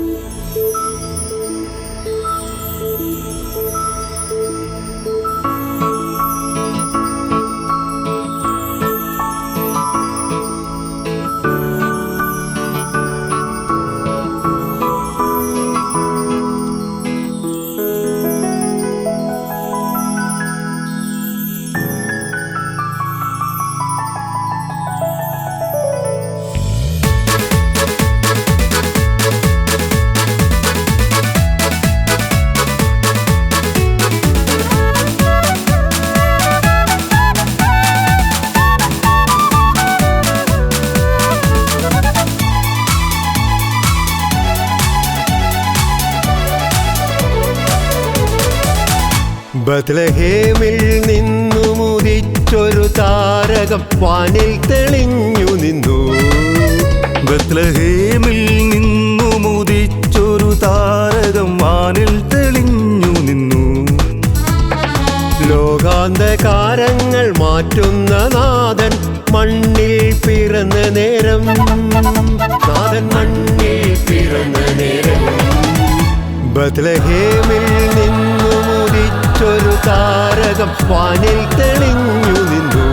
Yeah. ബത്ലഹേമിൽ നിന്നു മുതിച്ചൊരു താരകം വാനിൽ തെളിഞ്ഞു നിന്നു. ബത്ലഹേമിൽ നിന്നു മുതിച്ചൊരു താരകം വാനിൽ തെളിഞ്ഞു നിന്നു. ലോകാന്തകാരങ്ങൾ മാറ്റുന്ന നാഥൻ മണ്ണിൽ പിറന്ന നേരം. നാഥൻ മണ്ണിൽ പിറന്ന നേരം. ബത്ലഹേമിൽ താരകം വാനിൽ തെളിഞ്ഞു നിന്നു.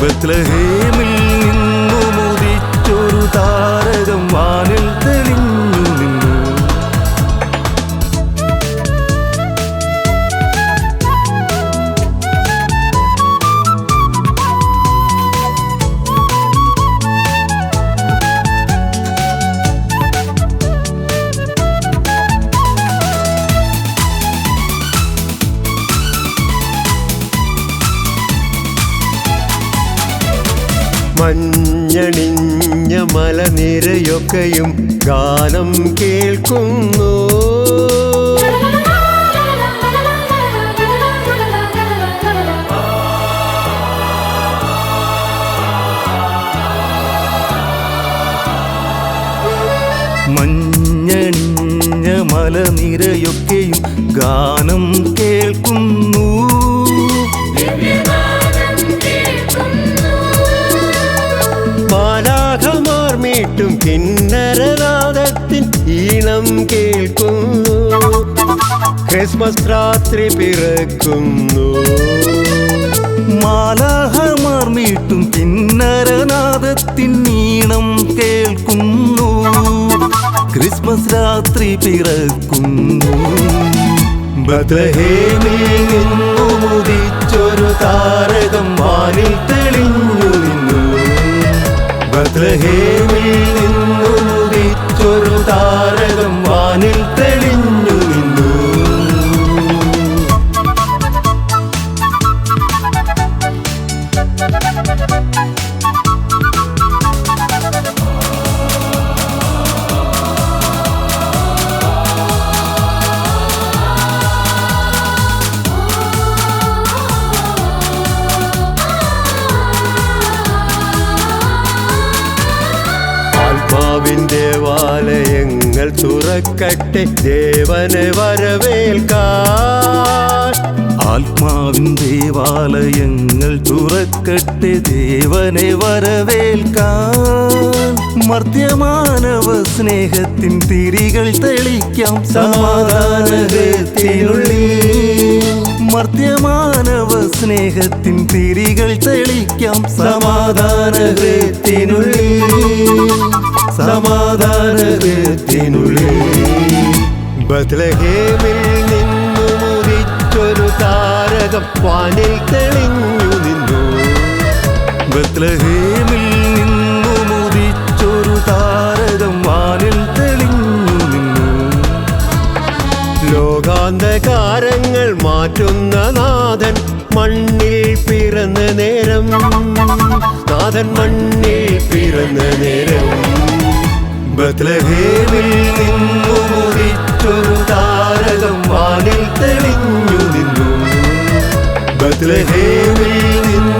ബത്ലഹേമിൽ മഞ്ഞണിഞ്ഞ മലനിരയൊക്കെയും ഗാനം കേൾക്കുന്നു. മഞ്ഞണിഞ്ഞ മലനിരയൊക്കെയും ഗാനം കേൾക്കുന്നു. ക്രിസ്മസ് രാത്രി പിറക്കുന്നു. മാലാഹമാർ മീട്ടും നീണം കേൾക്കുന്നു. ക്രിസ്മസ് രാത്രി പിറക്കുന്നു. മുദിച്ചൊരു താരകം വാനിൽ തെളിഞ്ഞു നിന്നു. നിന്നു Müzik തുറക്കട്ടെ ദേവനെ വരവേൽക്കാൻ. ആത്മാവിൻ ദേവാലയങ്ങൾ തുറക്കട്ടെ ദേവനെ വരവേൽക്കാൻ. മർദ്യമാനവ സ്നേഹത്തിൻ തിരികൾ തെളിക്കാം സമാധാനത്തിനുള്ളിൽ മർദ്യമാനവ സ്നേഹത്തിൻ തിരികൾ തെളിക്കാം സമാധാനത്തിനുള്ളിൽ സമാധാനത്തിനുള്ളിൽ ബത്ലഹേമിൽ നിന്നു മുദിച്ചൊരു താരകം വാനിൽ തെളിഞ്ഞു നിന്നു. ബത്ലഹേമിൽ നിന്നു മുദിച്ചൊരു താരകം വാനിൽ തെളിഞ്ഞു നിന്നു. ലോകാന്തകാരങ്ങൾ മാറ്റുന്ന നാഥൻ മണ്ണിൽ പിറന്ന നേരം. നാഥൻ മണ്ണിൽ പിറന്ന നേരം. ബത്ലഹേമിൽ നിന്നു മറ്റൊരു താരകം വാനിൽ തെളിഞ്ഞു നിന്നു. ബദ്ലഹേമിൽ നിന്നു